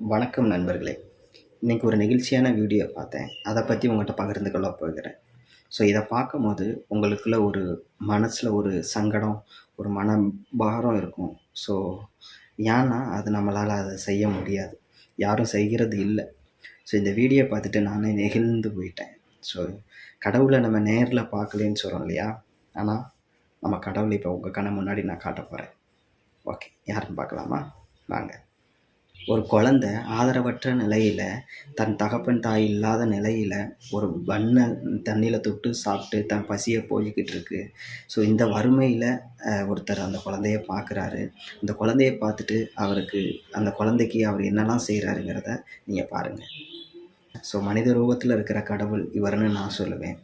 வணக்கம் நண்பர்களே. இன்றைக்கி ஒரு நிகழ்ச்சியான வீடியோ பார்த்தேன். அதை பற்றி உங்கள்கிட்ட பகிர்ந்து கொள்ள போகிறேன். ஸோ இதை பார்க்கும்போது உங்களுக்குள்ள ஒரு மனசில் ஒரு சங்கடம் ஒரு மன பாரம் இருக்கும். ஸோ ஏன்னா அது நம்மளால் அதை செய்ய முடியாது. யாரும் செய்கிறது இல்லை. ஸோ இந்த வீடியோ பார்த்துட்டு நானே நெகிழ்ந்து போயிட்டேன். ஸோ கடவுளை நம்ம நேரில் பார்க்கலேன்னு சொல்கிறோம் இல்லையா? ஆனால் நம்ம கடவுளை இப்போ உங்கள் கண்ணை முன்னாடி நான் காட்ட போகிறேன் ஓகே யாருன்னு பார்க்கலாமா? வாங்க. ஒரு குழந்த ஆதரவற்ற நிலையில் தன் தகப்பன் தாய் இல்லாத நிலையில் ஒரு பண்ணை தண்ணியில் தொட்டு சாப்பிட்டு தன் பசியை போய்கிட்டு இருக்கு. ஸோ இந்த வறுமையில் ஒருத்தர் அந்த குழந்தைய பார்க்குறாரு அந்த குழந்தைய பார்த்துட்டு அவருக்கு அந்த குழந்தைக்கு அவர் என்னெல்லாம் செய்கிறாருங்கிறத நீங்கள் பாருங்கள் ஸோ மனித ரூபத்தில் இருக்கிற கடவுள் இவர்னு நான் சொல்லுவேன்.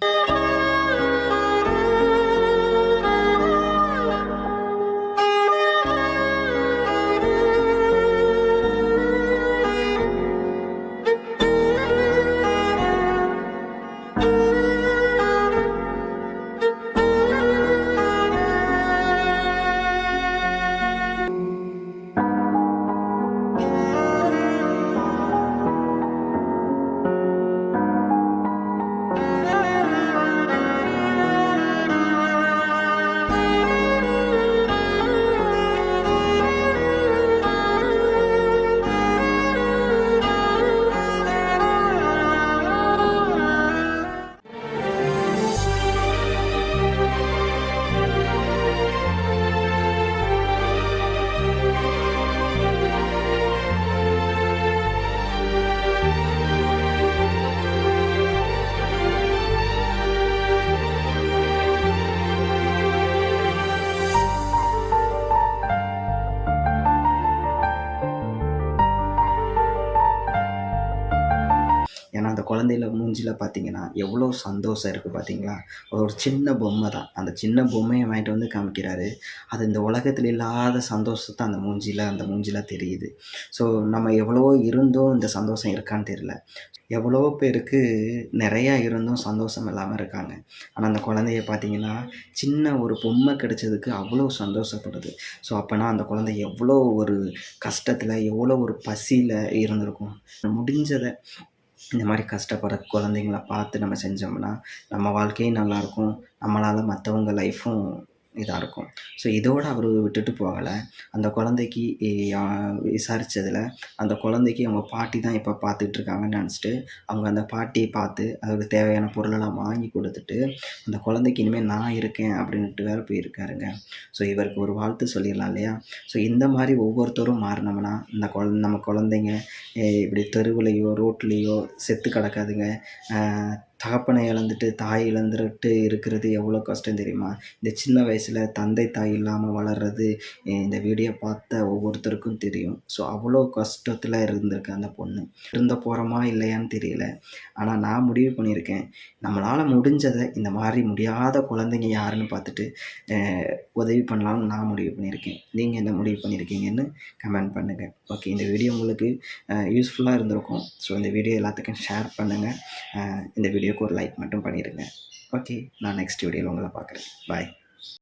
குழந்தையில மூஞ்சியில் பார்த்தீங்கன்னா எவ்வளோ சந்தோஷம் இருக்குது பார்த்தீங்களா ஒரு சின்ன பொம்மை தான். அந்த சின்ன பொம்மையை வாங்கிட்டு வந்து காமிக்கிறாரு. அது இந்த உலகத்தில் இல்லாத சந்தோஷத்தை அந்த மூஞ்சியில் அந்த மூஞ்சியில் தெரியுது. ஸோ நம்ம எவ்வளவோ இருந்தும் இந்த சந்தோஷம் இருக்கான்னு தெரியல. எவ்வளோ பேருக்கு நிறையா இருந்தும் சந்தோஷம் இல்லாமல் இருக்காங்க. ஆனால் அந்த குழந்தைய பார்த்தீங்கன்னா சின்ன ஒரு பொம்மை கிடைச்சதுக்கு அவ்வளோ சந்தோஷப்படுது. ஸோ அப்போனா அந்த குழந்தை எவ்வளோ ஒரு கஷ்டத்தில் எவ்வளோ ஒரு பசியில் இருந்திருக்கும். முடிஞ்சதை இந்த மாதிரி கஷ்டப்படுற குழந்தைங்கள பார்த்து நம்ம செஞ்சோம்னா நம்ம வாழ்க்கையும் நல்லாயிருக்கும். நம்மளால் மற்றவங்க லைஃப்பும் இதாக இருக்கும். ஸோ இதோடு அவர் விட்டுட்டு போகலை. அந்த குழந்தைக்கு விசாரித்ததில் அந்த குழந்தைக்கு அவங்க பாட்டி தான் இப்போ பார்த்துட்டு இருக்காங்கன்னு நினச்சிட்டு அவங்க அந்த பாட்டியை பார்த்து அதுக்கு தேவையான பொருளெல்லாம் வாங்கி கொடுத்துட்டு அந்த குழந்தைக்கு இனிமேல் நான் இருக்கேன் அப்படின்ட்டு வேறு போயிருக்காருங்க. ஸோ இவருக்கு ஒரு வாழ்த்து சொல்லிடலாம் இல்லையா? ஸோ இந்த மாதிரி ஒவ்வொருத்தரும் மாறினோம்னா இந்த குழ நம்ம குழந்தைங்க இப்படி தெருவுலையோ ரோட்லேயோ செத்து கிடக்காதுங்க. தகப்பனை இழந்துட்டு தாய் இழந்துட்டு இருக்கிறது எவ்வளோ கஷ்டம் தெரியுமா? இந்த சின்ன வயசில் தந்தை தாய் இல்லாமல் வளர்கிறது இந்த வீடியோ பார்த்த ஒவ்வொருத்தருக்கும் தெரியும். ஸோ அவ்வளோ கஷ்டத்தில் இருந்திருக்கு அந்த பொண்ணு. இருந்த போகிறோமா இல்லையான்னு தெரியல. ஆனால் நான் முடிவு பண்ணியிருக்கேன். நம்மளால் முடிஞ்சதை இந்த மாதிரி முடியாத குழந்தைங்க யாருன்னு பார்த்துட்டு உதவி பண்ணலாம்னு நான் முடிவு பண்ணியிருக்கேன். நீங்கள் என்ன முடிவு பண்ணியிருக்கீங்கன்னு கமெண்ட் பண்ணுங்கள் ஓகே இந்த வீடியோ உங்களுக்கு யூஸ்ஃபுல்லாக இருந்திருக்கும். ஸோ இந்த வீடியோ எல்லாத்துக்கும் ஷேர் பண்ணுங்கள் இந்த வீடியோக்கு ஒரு லைக் மட்டும் பண்ணிடுங்க ஓகே நான் நெக்ஸ்ட் வீடியோவில் உங்களை பார்க்குறேன். பாய்